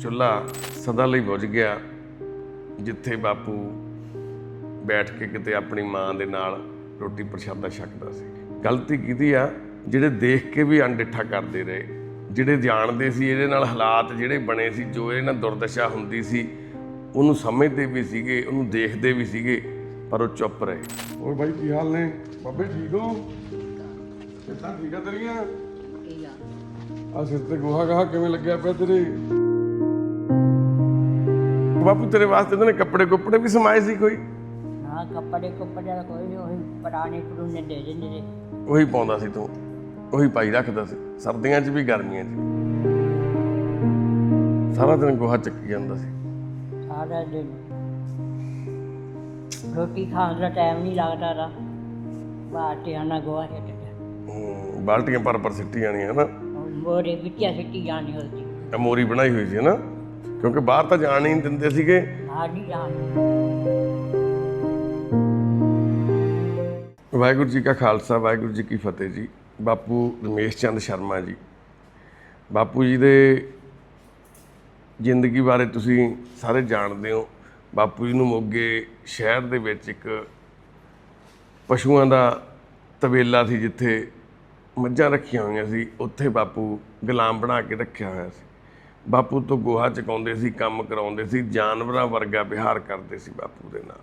ਚੁੱਲ੍ਹਾ ਸਦਾ ਲਈ ਬੁਝ ਗਿਆ ਜਿੱਥੇ ਬਾਪੂ ਬੈਠ ਕੇ ਕਿਤੇ ਆਪਣੀ ਮਾਂ ਦੇ ਨਾਲ ਰੋਟੀ ਪ੍ਰਸ਼ਾਦਾ ਛਕਦਾ ਸੀ। ਗਲਤੀ ਕੀਤੀ ਆ ਜਿਹੜੇ ਦੇਖ ਕੇ ਵੀ ਅਣਡਿੱਠਾ ਕਰਦੇ ਰਹੇ ਜਿਹੜੇ ਜਾਣਦੇ ਸੀ ਇਹਦੇ ਨਾਲ ਹਾਲਾਤ ਜਿਹੜੇ ਬਣੇ ਸੀ ਜੋ ਇਹ ਨਾਲ ਦੁਰਦਸ਼ਾ ਹੁੰਦੀ ਸੀ ਉਹਨੂੰ ਸਮਝਦੇ ਵੀ ਸੀਗੇ ਉਹਨੂੰ ਦੇਖਦੇ ਵੀ ਸੀਗੇ ਪਰ ਉਹ ਚੁੱਪ ਰਹੇ। ਓਏ ਬਾਈ ਕੀ ਹਾਲ ਨੇ? ਬਾਬੇ ਠੀਕ ਹੋ? ਕਿੱਦਾਂ ਠੀਕ ਆ ਤੇਰੀਆਂ? ਆ। ਸਿਰ ਤੇ ਗੋਹਾ ਗਾਹ ਕਿਵੇਂ ਲੱਗਿਆ ਪਿਆ ਤੇਰੇ? ਬਾਪੂ ਤੇਰੇ ਵਾਸਤੇ ਤਾਂ ਨੇ ਕੱਪੜੇ ਕੁੱਪੜੇ ਵੀ ਸਮਾਏ ਸੀ ਕੋਈ ਨਾ ਕੱਪੜੇ ਕੁੱਪੜੇ ਦਾ ਕੋਈ ਨਹੀਂ ਉਹੀ ਪੁਰਾਣੇ ਪੁਰਾਣੇ ਦੇ ਦਿੰਦੇ ਨੇ ਉਹੀ ਪਾਉਂਦਾ ਸੀ ਤੂੰ ਉਹੀ ਪਾਈ ਰੱਖਦਾ ਸੀ। ਸਰਦੀਆਂ 'ਚ ਵੀ ਗਰਮੀਆਂ 'ਚ ਵੀ। ਸਾਰਾ ਦਿਨ ਗੋਹਾ ਚੱਕੀ ਜਾਂਦਾ ਸੀ। ਸਾਰਾ ਦਿਨ। ਰੋਟੀ ਖਾਣ ਦਾ ਟਾਈਮ ਨਹੀਂ ਲੱਗਦਾ ਰਾ। ਬਾਟਿਆਂ ਨਾਲ ਗੋਹਾ ਛੱਡਦਾ ਹੂੰ, ਬਾਲਟੀਆਂ ਪਰ ਪਰ ਸਿੱਟੀ ਜਾਣੀਆਂ ਹਨਾ। ਮੋਰੇ ਵਿੱਚਿਆ ਸਿੱਟੀ ਜਾਣੀ ਹੁੰਦੀ ਇਹ ਮੋਰੀ ਬਣਾਈ ਹੋਈ ਸੀ ਹਨਾ। ਕਿਉਂਕਿ ਬਾਹਰ ਤਾਂ ਜਾਣ ਹੀ ਨਹੀਂ ਦਿੰਦੇ ਸੀਗੇ। ਸਾਡੀ ਵਾਹਿਗੁਰੂ ਜੀ ਕਾ ਖਾਲਸਾ ਵਾਹਿਗੁਰੂ ਜੀ ਕੀ ਫਤਿਹ ਜੀ। ਬਾਪੂ ਰਮੇਸ਼ ਚੰਦ ਸ਼ਰਮਾ ਜੀ। ਬਾਪੂ ਜੀ ਦੇ ਜ਼ਿੰਦਗੀ ਬਾਰੇ ਤੁਸੀਂ ਸਾਰੇ ਜਾਣਦੇ ਹੋ। ਬਾਪੂ ਜੀ ਨੂੰ ਮੋਗੇ ਸ਼ਹਿਰ ਦੇ ਵਿੱਚ ਇੱਕ ਪਸ਼ੂਆਂ ਦਾ ਤਬੇਲਾ ਸੀ ਜਿੱਥੇ ਮੱਝਾਂ ਰੱਖੀਆਂ ਹੋਈਆਂ ਸੀ। ਉੱਥੇ ਬਾਪੂ ਗੁਲਾਮ ਬਣਾ ਕੇ ਰੱਖਿਆ ਹੋਇਆ ਸੀ। ਬਾਪੂ ਤੋਂ ਗੋਹਾ ਚਕਾਉਂਦੇ ਸੀ, ਕੰਮ ਕਰਾਉਂਦੇ ਸੀ, ਜਾਨਵਰਾਂ ਵਰਗਾ ਵਿਹਾਰ ਕਰਦੇ ਸੀ ਬਾਪੂ ਦੇ ਨਾਲ।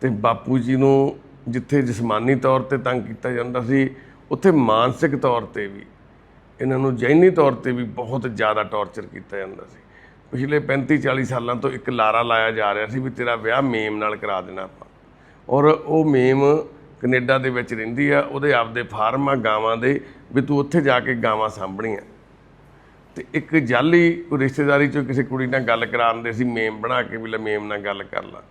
ਤੇ ਬਾਪੂ ਜੀ ਨੂੰ ਜਿੱਥੇ ਜਿਸਮਾਨੀ ਤੌਰ ਤੇ ਤੰਗ ਕੀਤਾ ਜਾਂਦਾ ਸੀ, ਉੱਥੇ ਮਾਨਸਿਕ ਤੌਰ ਤੇ ਵੀ, ਇਹਨਾਂ ਨੂੰ ਜੈਨੀ ਤੌਰ ਤੇ ਵੀ ਬਹੁਤ ਜ਼ਿਆਦਾ ਟੌਰਚਰ ਕੀਤਾ ਜਾਂਦਾ ਸੀ। ਪਿਛਲੇ 35 40 ਸਾਲਾਂ ਤੋਂ ਇੱਕ ਲਾਰਾ ਲਾਇਆ ਜਾ ਰਿਹਾ ਸੀ ਵੀ ਤੇਰਾ ਵਿਆਹ ਮੇਮ ਨਾਲ ਕਰਾ ਦੇਣਾ ਆਪਾਂ। ਔਰ ਉਹ ਮੇਮ ਕੈਨੇਡਾ ਦੇ ਵਿੱਚ ਰਹਿੰਦੀ ਆ, ਉਹਦੇ ਆਪਦੇ ਫਾਰਮ ਆ ਗਾਵਾਂ ਦੇ, ਵੀ ਤੂੰ ਉੱਥੇ ਜਾ ਕੇ ਗਾਵਾਂ ਸਾਂਭਣੀਆਂ। ਤੇ ਇੱਕ ਜਾਲੀ ਕੋਈ ਰਿਸ਼ਤੇਦਾਰੀ ਚੋਂ ਕਿਸੇ ਕੁੜੀ ਨਾਲ ਗੱਲ ਕਰਾਉਂਦੇ ਸੀ, ਮੇਮ ਬਣਾ ਕੇ ਵੀ ਲੈ ਮੇਮ ਨਾਲ ਗੱਲ ਕਰ ਲਾ।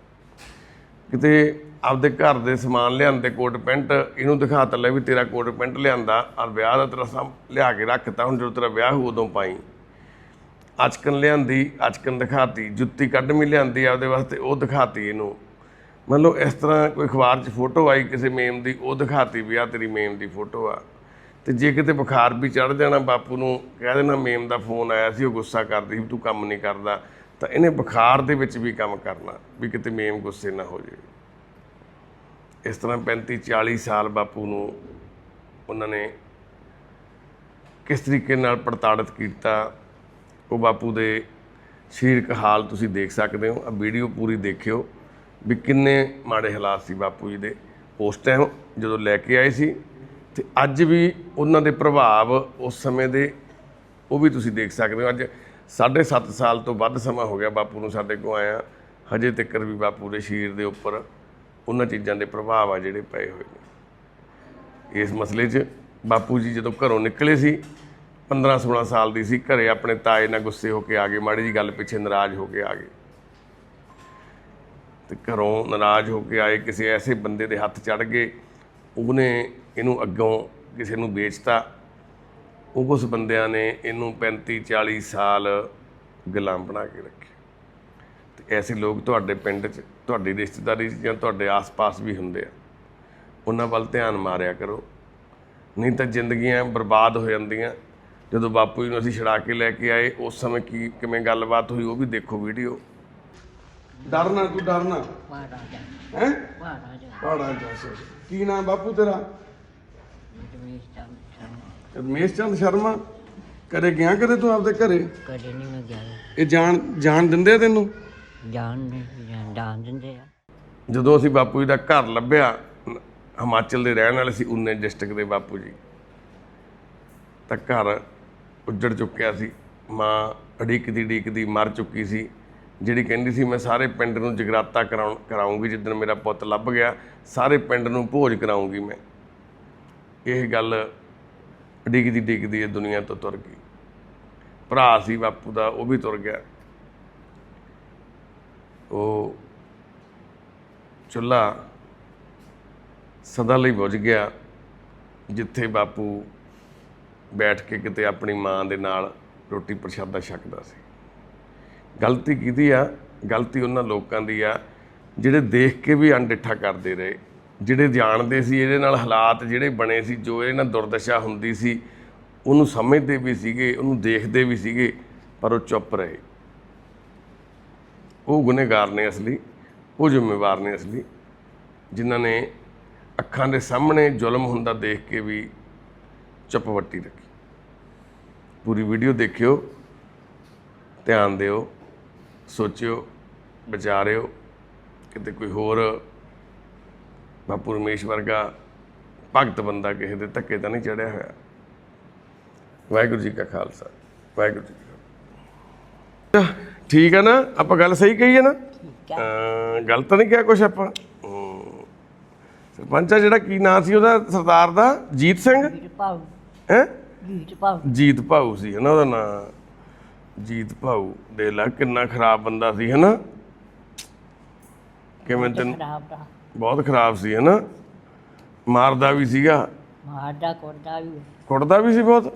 ਕਿਤੇ ਆਪਦੇ ਘਰ ਦੇ ਸਮਾਨ ਲਿਆਂਦੇ, ਕੋਟ ਪੈਂਟ, ਇਹਨੂੰ ਦਿਖਾ ਦਿਖਾਤਾ ਲੈ ਵੀ ਤੇਰਾ ਕੋਟ ਪੈਂਟ ਲਿਆਂਦਾ ਔਰ ਵਿਆਹ ਦਾ ਤੇਰਾ ਸਮ, ਲਿਆ ਕੇ ਰੱਖਤਾ ਹੁਣ ਜਦੋਂ ਤੇਰਾ ਵਿਆਹ ਹੋ ਉਦੋਂ ਪਾਈ। ਅਚਕਨ ਲਿਆਂਦੀ, ਅਚਕਨ ਦਿਖਾਤੀ, ਜੁੱਤੀ ਕੱਢਵੀਂ ਲਿਆਂਦੀ ਆਪਦੇ ਵਾਸਤੇ, ਉਹ ਦਿਖਾਤੀ ਇਹਨੂੰ। ਮੰਨ ਲਓ ਇਸ ਤਰ੍ਹਾਂ ਕੋਈ ਅਖਬਾਰ 'ਚ ਫੋਟੋ ਆਈ ਕਿਸੇ ਮੇਮ ਦੀ, ਉਹ ਦਿਖਾਤੀ ਵੀ ਆ ਤੇਰੀ ਮੇਮ ਦੀ ਫੋਟੋ ਆ। ਤੇ ਜੇ ਕਿਤੇ ਬੁਖਾਰ ਵੀ ਚੜ ਜਾਣਾ, ਬਾਪੂ ਨੂੰ ਕਹਿ ਦੇਣਾ, ਮੇਮ ਦਾ ਫੋਨ ਆਇਆ ਸੀ, ਉਹ ਗੁੱਸਾ ਕਰਦੀ ਸੀ ਵੀ ਤੂੰ ਕੰਮ ਨਹੀਂ ਕਰਦਾ, ਤਾਂ ਇਹਨੇ ਬੁਖਾਰ ਦੇ ਵਿੱਚ ਵੀ ਕੰਮ ਕਰਨਾ, ਵੀ ਕਿਤੇ ਮੇਮ ਗੁੱਸੇ ਨਾ ਹੋ ਜਾਵੇ। ਇਸ ਤਰ੍ਹਾਂ 35 40 ਸਾਲ ਬਾਪੂ ਨੂੰ ਉਹਨਾਂ ਨੇ ਕਿਸ ਤਰੀਕੇ ਨਾਲ ਪ੍ਰਤਾੜਿਤ ਕੀਤਾ, ਉਹ ਬਾਪੂ ਦੇ ਸਰੀਰਕ ਹਾਲ ਤੁਸੀਂ ਦੇਖ ਸਕਦੇ ਹੋ ਆ ਵੀਡੀਓ ਪੂਰੀ ਦੇਖਿਓ ਵੀ ਕਿੰਨੇ ਮਾੜੇ ਹਾਲਾਤ ਸੀ ਬਾਪੂ ਜੀ ਦੇ। ਉਸ ਟਾਈਮ ਜਦੋਂ ਲੈ ਕੇ ਆਏ ਸੀ ਤੇ ਅੱਜ ਵੀ ਉਹਨਾਂ ਦੇ ਪ੍ਰਭਾਵ ਉਸ ਸਮੇਂ ਦੇ, ਉਹ ਵੀ ਤੁਸੀਂ ਦੇਖ ਸਕਦੇ ਹੋ। ਅੱਜ 7.5 ਸਾਲ ਤੋਂ ਵੱਧ ਸਮਾਂ ਹੋ ਗਿਆ ਬਾਪੂ ਨੂੰ ਸਾਡੇ ਕੋ ਆਇਆ। ਹਜੇ ਤੱਕ ਵੀ ਬਾਪੂ ਦੇ ਸਰੀਰ ਦੇ ਉੱਪਰ ਉਹਨਾਂ ਚੀਜ਼ਾਂ ਦੇ ਪ੍ਰਭਾਵ ਆ ਜਿਹੜੇ ਪਏ ਹੋਏ ਨੇ। ਇਸ ਮਸਲੇ 'ਚ ਬਾਪੂ ਜੀ ਜਦੋਂ ਘਰੋਂ ਨਿਕਲੇ ਸੀ 15 16 ਸਾਲ ਦੀ ਸੀ, ਘਰੇ ਆਪਣੇ ਤਾਏ ਨਾਲ ਗੁੱਸੇ ਹੋ ਕੇ ਆ ਗਏ, ਮਾੜੀ ਜੀ ਗੱਲ ਪਿੱਛੇ ਨਾਰਾਜ਼ ਹੋ ਕੇ ਆ ਗਏ। ਤੇ ਘਰੋਂ ਨਾਰਾਜ਼ ਹੋ ਕੇ ਆਏ, ਕਿਸੇ ਐਸੇ ਬੰਦੇ ਦੇ ਹੱਥ ਚੜ ਗਏ ਉਹਨੇ ਇਹਨੂੰ ਅੱਗੋਂ ਕਿਸੇ ਨੂੰ ਵੇਚਤਾ। ਉਹ ਉਸ ਬੰਦਿਆਂ ਨੇ ਇਹਨੂੰ 35 40 ਸਾਲ ਗੁਲਾਮ ਬਣਾ ਕੇ ਰੱਖਿਆ ਤੇ ਐਸੇ ਲੋਕ ਤੁਹਾਡੇ ਪਿੰਡ 'ਚ, ਤੁਹਾਡੀ ਰਿਸ਼ਤੇਦਾਰੀ 'ਚ ਜਾਂ ਤੁਹਾਡੇ ਆਸ-ਪਾਸ ਵੀ ਹੁੰਦੇ ਆ। ਉਹਨਾਂ ਵੱਲ ਧਿਆਨ ਮਾਰਿਆ ਕਰੋ। ਨਹੀਂ ਤਾਂ ਜ਼ਿੰਦਗੀਆਂ ਬਰਬਾਦ ਹੋ ਜਾਂਦੀਆਂ। ਜਦੋਂ ਬਾਪੂ ਜੀ ਨੂੰ ਅਸੀਂ ਛੜਾ ਕੇ ਲੈ ਕੇ ਆਏ, ਉਸ ਸਮੇਂ ਕੀ, ਕਿਵੇਂ ਗੱਲਬਾਤ ਹੋਈ ਉਹ ਵੀ ਦੇਖੋ ਵੀਡੀਓ। ਡਰਨਾ ਤੂੰ ਡਰਨਾ। ਜਾ ਹੈ? ਜਾ ਜੱਸ ਕੀ ਨਾਮ ਬਾਪੂ ਤੇਰਾ? ਰਮੇਸ਼ ਚੰਦ ਸ਼ਰਮਾ। ਰਮੇਸ਼ ਚੰਦ ਸ਼ਰਮਾ ਕਦੇ ਗਿਆ ਕਦੇ ਤੂੰ ਆਪਦੇ ਘਰੇ? ਕਦੇ ਨਹੀਂ ਮੈਂ ਗਿਆ। ਇਹ ਜਾਣ ਜਾਣ ਦਿੰਦੇ ਆ ਤੈਨੂੰ? ਜਾਣ ਨਹੀਂ ਜਾਣ ਦਿੰਦੇ ਆ। ਜਦੋਂ ਅਸੀਂ ਬਾਪੂ ਜੀ ਦਾ ਘਰ ਲੱਭਿਆ ਹਿਮਾਚਲ ਦੇ ਰਹਿਣ ਵਾਲੇ ਸੀ ਉਨੇ ਡਿਸਟ੍ਰਿਕਟ ਦੇ ਬਾਪੂ ਜੀ। ਤਾਂ ਘਰ ਉੱਜੜ ਚੁੱਕਿਆ ਸੀ। ਮਾਂ ਅੜਿੱਕਦੀ ਡੀਕਦੀ ਮਰ ਚੁੱਕੀ ਸੀ। ਜਿਹੜੀ ਕਹਿੰਦੀ ਸੀ, ਮੈਂ ਸਾਰੇ ਪਿੰਡ ਨੂੰ ਜਗਰਾਤਾ ਕਰਾਉਣ, ਕਰਾਉਂਗੀ, ਜਿੱਦਣ ਮੇਰਾ ਪੁੱਤ ਲੱਭ ਗਿਆ, ਸਾਰੇ ਪਿੰਡ ਨੂੰ ਭੋਜ ਕਰਾਉਂਗੀ ਮੈਂ। ਇਹ ਗੱਲ ਡਿੱਗਦੀ ਡਿੱਗਦੀ ਇਹ ਦੁਨੀਆ ਤੋਂ ਤੁਰ ਗਈ। ਭਰਾ ਸੀ, ਬਾਪੂ ਦਾ, ਉਹ ਵੀ ਤੁਰ ਗਿਆ। ਉਹ ਚੁੱਲ੍ਹਾ ਸਦਾ ਲਈ ਬੁਝ ਗਿਆ, ਜਿੱਥੇ ਬਾਪੂ ਬੈਠ ਕੇ ਕਿਤੇ ਆਪਣੀ ਮਾਂ ਦੇ ਨਾਲ ਰੋਟੀ ਪ੍ਰਸ਼ਾਦਾ ਛਕਦਾ ਸੀ। ਗਲਤੀ ਕੀਤੀ ਆ? ਗਲਤੀ ਉਹਨਾਂ ਲੋਕਾਂ ਦੀ ਆ, ਜਿਹੜੇ ਦੇਖ ਕੇ ਵੀ ਅਣਡਿੱਠਾ ਕਰਦੇ ਰਹੇ, ਜਿਹੜੇ ਜਾਣਦੇ ਸੀ, ਇਹਦੇ ਨਾਲ ਹਾਲਾਤ ਜਿਹੜੇ ਬਣੇ ਸੀ, ਜੋ ਇਹ ਨਾਲ ਦੁਰਦਸ਼ਾ ਹੁੰਦੀ ਸੀ, ਉਹਨੂੰ ਸਮਝਦੇ ਵੀ ਸੀਗੇ, ਉਹਨੂੰ ਦੇਖਦੇ ਵੀ ਸੀਗੇ, ਪਰ ਉਹ ਚੁੱਪ ਰਹੇ। ਉਹ ਗੁਨਹਗਾਰ ਨੇ ਅਸਲੀ, ਉਹ ਜ਼ਿੰਮੇਵਾਰ ਨੇ ਅਸਲੀ, ਜਿਨ੍ਹਾਂ ਨੇ ਅੱਖਾਂ ਦੇ ਸਾਹਮਣੇ ਜ਼ੁਲਮ ਹੁੰਦਾ ਦੇਖ ਕੇ ਵੀ ਚੁੱਪ ਵੱਟੀ ਰੱਖੀ। ਪੂਰੀ ਵੀਡੀਓ ਦੇਖਿਓ, ਧਿਆਨ ਦਿਓ। ਸੋਚਿਓ ਵਿਚਾਰਿਓ ਕਿਤੇ ਕੋਈ ਹੋਰ ਬਾਪੂ ਰਮੇਸ਼ ਵਰਗਾ ਭਗਤ ਬੰਦਾ ਕਿਸੇ ਦੇ ਧੱਕੇ ਤਾਂ ਨਹੀਂ ਚੜਿਆ ਹੋਇਆ। ਵਾਹਿਗੁਰੂ ਜੀ ਕਾ ਖਾਲਸਾ ਵਾਹਿਗੁਰੂ ਜੀ ਕੀ ਠੀਕ ਹੈ ਨਾ? ਆਪਾਂ ਗੱਲ ਸਹੀ ਕਹੀ ਹੈ ਨਾ? ਹੈ। ਗੱਲ ਤਾਂ ਨਹੀਂ ਕਿਹਾ ਕੁਛ ਆਪਾਂ। ਸਰਪੰਚ ਜਿਹੜਾ ਕੀ ਨਾਂ ਸੀ ਉਹਦਾ? ਸਰਦਾਰ ਦਾ? ਜੀਤ ਸਿੰਘ? ਜੀਤ ਭਾਉ ਹੈ? ਜੀਤ ਭਾਉ ਜੀਤ ਭਾਊ ਸੀ ਹਨਾ ਉਹਦਾ ਨਾਂ? ਜੀਤ ਭਾਊ ਦੇ ਲਾ ਕਿੰਨਾ ਖਰਾਬ ਬੰਦਾ ਸੀ ਹਨਾ? ਕਿਵੇਂ ਤੈਨੂੰ ਖਰਾਬ ਦਾ ਬਹੁਤ ਖਰਾਬ ਸੀ ਹਨਾ? ਮਾਰਦਾ ਵੀ ਸੀਗਾ। ਮਾਰਦਾ ਕੁੱਟਦਾ ਵੀ ਕੁੱਟਦਾ ਵੀ ਸੀ ਬਹੁਤ?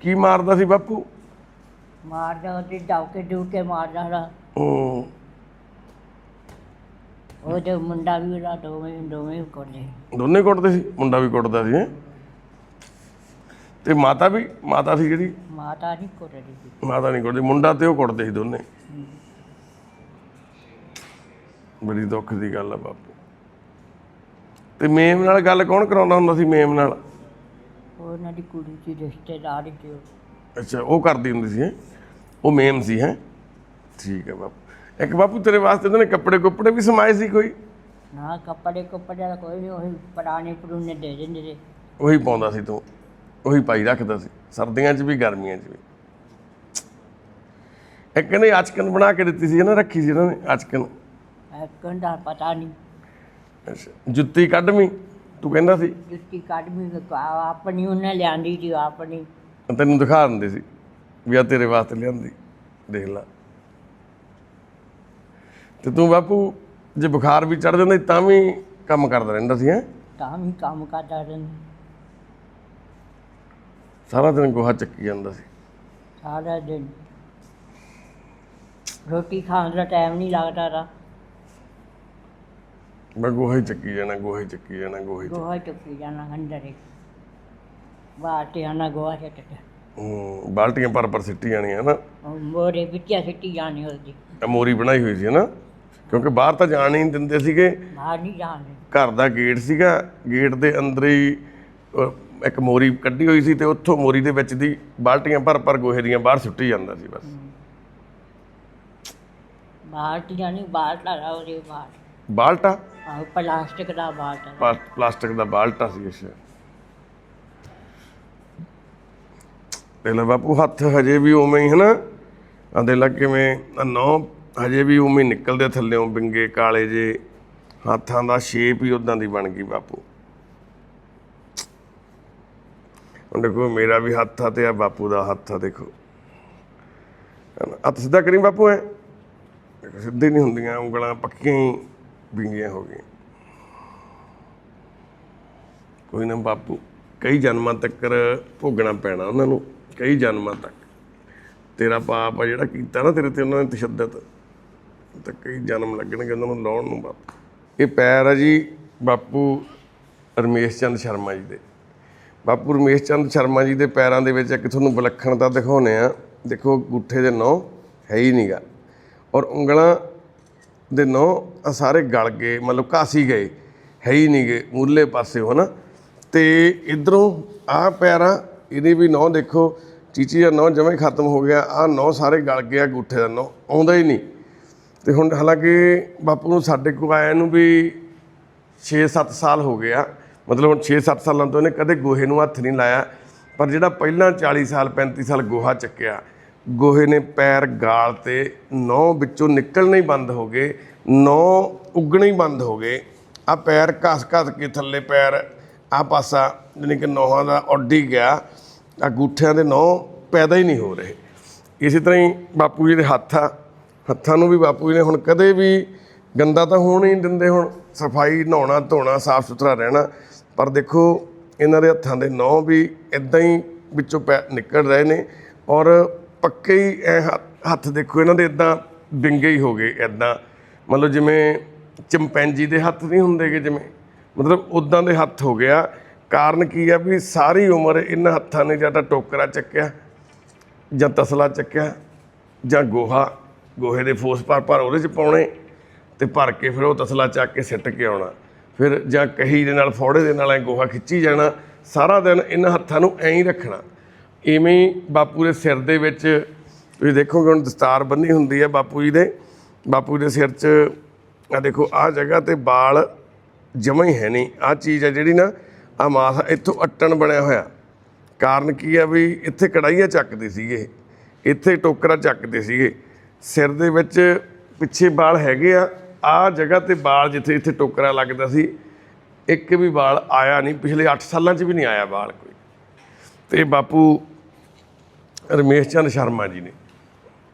ਕੀ ਮਾਰਦਾ ਸੀ ਬਾਪੂ? ਮਾਰਦਾ ਉਹਦੇ ਡਾਕੇ ਡੂਕੇ ਮਾਰਦਾ ਰਾ ਹਮ, ਉਹਦੇ ਮੁੰਡਾ ਵੀ ਉਹਦਾ ਦੋਵੇਂ ਦੋਵੇਂ ਦੋਨੇ ਕੁੱਟਦੇ ਸੀ? ਮੁੰਡਾ ਵੀ ਕੁੱਟਦਾ ਸੀ ਹੈਂ? ਤੇ ਮਾਤਾ ਵੀ ਮਾਤਾ ਸੀ ਜਿਹੜੀ? ਮਾਤਾ ਨਹੀਂ ਕੁੱਟਦੀ ਸੀ। ਮਾਤਾ ਨਹੀਂ ਕੁੱਟਦੀ ਮੁੰਡਾ ਤੇ ਉਹ ਕੁੱਟਦੇ ਸੀ ਦੋਨੇ। ਬੜੀ ਦੁੱਖ ਦੀ ਗੱਲ ਆ ਬਾਪੂ। ਤੇ ਮੇਮ ਨਾਲ ਗੱਲ ਕੌਣ ਕਰਾਉਂਦਾ ਹੁੰਦਾ ਸੀ ਮੇਮ ਨਾਲ? ਉਹਨਾਂ ਦੀ ਕੁੜੀ ਸੀ ਰਿਸ਼ਤੇਦਾਰੀ ਚ ਅੱਛਾ ਉਹ ਕਰਦੀ ਹੁੰਦੀ ਸੀ ਹੈਂ? ਉਹ ਮੇਮ ਸੀ ਹੈ? ਠੀਕ ਹੈ ਬਾਪੂ। ਇੱਕ ਬਾਪੂ ਤੇਰੇ ਵਾਸਤੇ ਉਹਨਾਂ ਨੇ ਕੱਪੜੇ ਕੁੱਪੜੇ ਵੀ ਸਮਾਏ ਸੀ ਕੋਈ? ਨਾ ਕੱਪੜੇ ਕੁੱਪੜੇ ਦਾ ਕੋਈ ਨਹੀਂ ਉਹੀ ਪੁਰਾਣੇ ਪਰੂਨੇ ਦੇ ਦਿੰਦੇ ਸੀ। ਉਹੀ ਪਾਉਂਦਾ ਸੀ ਤੂੰ? ਉਹੀ ਪਾਈ ਰੱਖਦਾ ਸੀ ਸਰਦੀਆਂ 'ਚ ਵੀ ਗਰਮੀਆਂ 'ਚ ਵੀ। ਇੱਕ ਕਹਿੰਦੇ ਅਚਕਨ ਬਣਾ ਕੇ ਦਿੱਤੀ ਸੀ ਨਾ ਰੱਖੀ ਸੀ ਇਹਨਾਂ ਨੇ ਅਚਕਨ। ਐਕਣ ਦਾ ਪਤਾ ਨਹੀਂ। ਅੱਛਾ ਜੁੱਤੀ ਕੱਢਵੀਂ ਤੂੰ ਕਹਿੰਦਾ ਸੀ? ਜੁੱਤੀ ਕੱਢਵੀਂ ਆਪਣੀ ਉਹਨੇ ਲਿਆਂਦੀ ਸੀ ਆਪਣੀ। ਤੈਨੂੰ ਦਿਖਾ ਦਿੰਦੇ ਸੀ ਵੀ ਆ ਤੇਰੇ ਵਾਸਤੇ ਲਿਆਂਦੀ ਦੇਖ ਲੈ। ਤੇ ਤੂੰ ਬਾਪੂ ਜੇ ਬੁਖਾਰ ਵੀ ਚੜ ਜਾਂਦਾ ਤਾਂ ਵੀ ਕੰਮ ਕਰਦਾ ਰਹਿੰਦਾ ਸੀ ਹੈ? ਤਾਂ ਵੀ ਕੰਮ ਕਰਦਾ ਰਹਿੰਦਾ। ਸਾਰਾ ਦਿਨ ਗੋਹਾ ਚੱਕੀ ਜਾਂਦਾ ਸੀ। ਸਾਰਾ ਦਿਨ। ਰੋਟੀ ਖਾਣ ਦਾ ਟਾਈਮ ਨਹੀਂ ਲੱਗਦਾ ਰਾ। ਮੈਂ ਗੋਹਾ ਹੀ ਚੱਕੀ ਜਾਣਾ ਗੋਹਾ ਹੀ ਚੱਕੀ ਜਾਣਾ ਗੋਹਾ ਹੀ ਚੱਕੀ- ਗੋਹਾ ਚੁੱਕੀ ਜਾਣਾ ਅੰਦਰ। ਹੀ ਬਾਹਰ ਤੇ ਆਣਾ ਗੋਹਾ ਛੱਟ ਹੂੰ ਬਾਲਟੀਆਂ ਪਰ ਪਰ ਸਿੱਟੀ ਜਾਣੀਆਂ ਨਾ ਮੋਰੇ ਵਿੱਚਿਆ ਸਿੱਟੀ ਜਾਣੀ ਉਹਦੀ। ਮੋਰੀ ਬਣਾਈ ਹੋਈ ਸੀ ਨਾ ਕਿਉਂਕਿ ਬਾਹਰ ਤਾਂ ਜਾਣ ਹੀ ਨਹੀਂ ਦਿੰਦੇ ਸੀਗੇ। ਬਾਹਰ ਨਹੀਂ ਜਾਣੀ ਘਰ ਦਾ ਗੇਟ ਸੀਗਾ। ਗੇਟ ਦੇ ਅੰਦਰ ਹੀ ਅਹ, ਇੱਕ ਮੋਰੀ ਕੱਢੀ ਹੋਈ ਸੀ ਤੇ ਉੱਥੋਂ ਮੋਰੀ ਦੇ ਵਿੱਚ ਦੀ ਬਾਲਟੀਆਂ ਭਰ ਭਰ ਗੋਹੇ ਦੀਆਂ ਬਾਹਰ ਸੁੱਟੀ ਜਾਂਦਾ ਸੀ ਬਸ। ਤੇ ਉਹਦੇ ਬਾਹਰ ਬਾਲਟਾ। ਆਹ ਪਲਾਸਟਿਕ ਦਾ ਬਾਲਟਾ ਪਲਾ- ਪਲਾਸਟਿਕ ਦਾ ਬਾਲਟਾ ਸੀ ਅੱਛਾ ਪਹਿਲਾਂ ਬਾਪੂ ਹੱਥ ਹਜੇ ਵੀ ਉਵੇਂ ਹੀ ਹਨਾ? ਆ ਦੇ ਲੱਗ ਕਿਵੇਂ ਨੌ ਹਜੇ ਵੀ ਉਵੇਂ ਹੀ ਨਿਕਲਦੇ ਥੱਲੇੋਂ ਬਿੰਗੇ ਕਾਲੇ ਜੇ। ਹੱਥਾਂ ਦਾ ਸ਼ੇਪ ਹੀ ਉਦਾਂ ਦੀ ਬਣ ਗਈ ਬਾਪੂ। ਹੁਣ ਦੇਖੋ ਮੇਰਾ ਵੀ ਹੱਥ ਆ ਤੇ ਆ ਬਾਪੂ ਦਾ ਹੱਥ ਆ, ਦੇਖੋ। ਹੱਥ ਸਿੱਧਾ ਕਰੀ ਬਾਪੂ ਐ? ਸਿੱਧੇ ਨਹੀਂ ਹੁੰਦੀਆਂ, ਉਂਗਲਾਂ ਪੱਕੀਆਂ ਹੀ ਵਿੰਗੀਆਂ ਹੋ ਗਈਆਂ। ਕੋਈ ਨਾ ਬਾਪੂ, ਕਈ ਜਨਮਾਂ ਤੱਕ ਭੋਗਣਾ ਪੈਣਾ ਉਹਨਾਂ ਨੂੰ, ਕਈ ਜਨਮਾਂ ਤੱਕ। ਤੇਰਾ ਪਾਪ ਆ ਜਿਹੜਾ ਕੀਤਾ ਨਾ ਤੇਰੇ ਤੇ ਉਹਨਾਂ ਨੇ ਤਸ਼ੱਦਦ, ਤਾਂ ਕਈ ਜਨਮ ਲੱਗਣਗੇ ਉਹਨਾਂ ਨੂੰ ਲਾਉਣ ਨੂੰ ਬਾਪੂ। ਇਹ ਪੈਰ ਆ ਜੀ ਬਾਪੂ ਰਮੇਸ਼ ਚੰਦ ਸ਼ਰਮਾ ਜੀ ਦੇ। ਬਾਪੂ ਰਮੇਸ਼ ਚੰਦ ਸ਼ਰਮਾ ਜੀ ਦੇ ਪੈਰਾਂ ਦੇ ਵਿੱਚ ਇੱਕ ਤੁਹਾਨੂੰ ਵਿਲੱਖਣਤਾ ਦਿਖਾਉਨੇ ਆ ਦੇਖੋ, ਗੁੱਠੇ ਦੇ ਨੌ ਹੈ ਹੀ ਨਹੀਂਗਾ ਔਰ ਉਂਗਲਾਂ ਦੇ ਨੌ ਸਾਰੇ ਗਲ ਗਏ, ਮਤਲਬ ਕਾਸੀ ਗਏ, ਹੈ ਹੀ ਨਹੀਂ ਗਏ ਮੂਲੇ ਪਾਸੇ ਹੋ ਨਾ। ਤੇ ਇਧਰੋਂ ਆ ਪੈਰਾਂ, ਇਹਦੇ ਵੀ ਨੌ ਦੇਖੋ, ਚੀਚੀ ਦਾ ਨੌ ਜਮੇ ਖਤਮ ਹੋ ਗਿਆ, ਆ ਨੌ ਸਾਰੇ ਗਲ ਗਿਆ ਗੁੱਠੇ ਦਾ ਨੌ ਆਉਂਦਾ ਹੀ ਨਹੀਂ। ਤੇ ਹੁਣ ਹਾਲਾਂਕਿ ਬਾਪੂ ਨੂੰ ਸਾਡੇ ਕੋਲ ਆਇਆ ਨੂੰ ਵੀ 6-7 ਸਾਲ ਹੋ ਗਿਆ ਮਤਲਬ ਹੁਣ 6-7 ਸਾਲਾਂ ਤੋਂ ਇਹਨੇ ਕਦੇ ਗੋਹੇ ਨੂੰ ਹੱਥ ਨਹੀਂ ਲਾਇਆ, ਪਰ ਜਿਹੜਾ ਪਹਿਲਾਂ 40 ਸਾਲ 35 ਸਾਲ ਗੋਹਾ ਚੱਕਿਆ, ਗੋਹੇ ਨੇ ਪੈਰ ਗਾਲ ਤੇ ਨੌ ਵਿੱਚੋਂ ਨਿਕਲਣੇ ਹੀ ਬੰਦ ਹੋ ਗਏ ਨੌ ਉੱਗਣੇ ਹੀ ਬੰਦ ਹੋ ਗਏ ਆ ਪੈਰ ਘਸ ਘਸ ਕੇ ਥੱਲੇ ਪੈਰ ਆ ਪਾਸਾ ਜਾਣੀ ਕਿ ਨੌਹਾਂ ਦਾ ਉੱਡ ਗਿਆ ਆ ਗੂਠਿਆਂ ਦੇ ਨੌ ਪੈਦਾ ਹੀ ਨਹੀਂ ਹੋ ਰਹੇ। ਇਸੇ ਤਰ੍ਹਾਂ ਹੀ ਬਾਪੂ ਜੀ ਦੇ ਹੱਥ ਆ, ਹੱਥਾਂ ਨੂੰ ਵੀ ਬਾਪੂ ਜੀ ਨੇ ਹੁਣ ਕਦੇ ਵੀ ਗੰਦਾ ਤਾਂ ਹੋਣ ਹੀ ਨਹੀਂ ਦਿੰਦੇ ਹੁਣ, ਸਫ਼ਾਈ, ਨਹਾਉਣਾ ਧੋਣਾ, ਸਾਫ਼ ਸੁਥਰਾ ਰਹਿਣਾ ਪਰ ਦੇਖੋ, ਇਹਨਾਂ ਦੇ ਹੱਥਾਂ ਦੇ ਨੌ ਵੀ ਇਦਾਂ ਹੀ ਵਿੱਚੋਂ ਪੈ ਨਿਕਲ ਰਹੇ ਨੇ ਔਰ ਪੱਕੇ ਹੀ ਐ ਹੱਥ ਦੇਖੋ, ਇਹਨਾਂ ਦੇ ਇਦਾਂ ਵਿੰਗੇ ਹੀ ਹੋ ਗਏ ਇਦਾਂ ਮਤਲਬ ਜਿਵੇਂ ਚਿੰਪੈਂਜੀ ਦੇ ਹੱਥ ਨਹੀਂ ਹੁੰਦੇਗੇ ਜਿਵੇਂ। ਮਤਲਬ ਉਦਾਂ ਦੇ ਹੱਥ ਹੋ ਗਿਆ। ਕਾਰਨ ਕੀ ਆ ਵੀ ਸਾਰੀ ਉਮਰ ਇਹਨਾਂ ਹੱਥਾਂ ਨੇ ਜਾਂ ਤਾਂ ਟੋਕਰਾ ਚੱਕਿਆ, ਜਾਂ ਤਸਲਾ ਚੱਕਿਆ, ਜਾਂ ਗੋਹਾ। ਗੋਹੇ ਦੇ ਫੋਸ ਭਰ ਭਰ ਉਹਦੇ 'ਚ ਪਾਉਣੇ ਤੇ ਭਰ ਕੇ ਫਿਰ ਉਹ ਤਸਲਾ ਚੱਕ ਕੇ ਸਿੱਟ ਕੇ ਆਉਣਾ। ਫਿਰ ਜਾਂ ਕਹੀ ਦੇ ਨਾਲ, ਫੌੜੇ ਦੇ ਨਾਲ ਐ ਗੋਹਾ ਖਿੱਚੀ ਜਾਣਾ, ਸਾਰਾ ਦਿਨ ਇਹਨਾਂ ਹੱਥਾਂ ਨੂੰ ਐਂ ਹੀ ਰੱਖਣਾ। ਇਵੇਂ ਹੀ ਬਾਪੂ ਦੇ ਸਿਰ ਦੇ ਵਿੱਚ, ਤੁਸੀਂ ਦੇਖੋਗੇ ਹੁਣ ਦਸਤਾਰ ਬੰਨੀ ਹੁੰਦੀ ਹੈ ਬਾਪੂ ਜੀ ਦੇ, ਬਾਪੂ ਦੇ ਸਿਰ 'ਚ ਆ ਦੇਖੋ, ਆਹ ਜਗ੍ਹਾ ਤੇ ਵਾਲ ਜਮਾ ਹੀ ਹੈ ਨਹੀਂ। ਆਹ ਚੀਜ਼ ਹੈ ਜਿਹੜੀ ਨਾ ਆ ਮਾਸ ਇੱਥੋਂ ਅੱਟਣ ਬਣਿਆ ਹੋਇਆ। ਕਾਰਨ ਕੀ ਆ ਵੀ ਇੱਥੇ ਕੜਾਈਆਂ ਚੱਕਦੇ ਸੀਗੇ, ਇੱਥੇ ਟੋਕਰਾ ਚੱਕਦੇ ਸੀਗੇ। ਸਿਰ ਦੇ ਵਿੱਚ ਪਿੱਛੇ ਵਾਲ ਹੈਗੇ ਆ ਆ ਜਗ੍ਹਾ ਤੇ ਬਾਲ ਜਿੱਥੇ ਇੱਥੇ ਟੋਕਰਾ ਲੱਗਦਾ ਸੀ, ਇੱਕ ਵੀ ਬਾਲ ਆਇਆ ਨਹੀਂ, ਪਿਛਲੇ 8 ਸਾਲਾਂ 'ਚ ਵੀ ਨਹੀਂ ਆਇਆ ਬਾਲ ਕੋਈ। ਤੇ ਬਾਪੂ ਰਮੇਸ਼ ਚੰਦ ਸ਼ਰਮਾ ਜੀ ਨੇ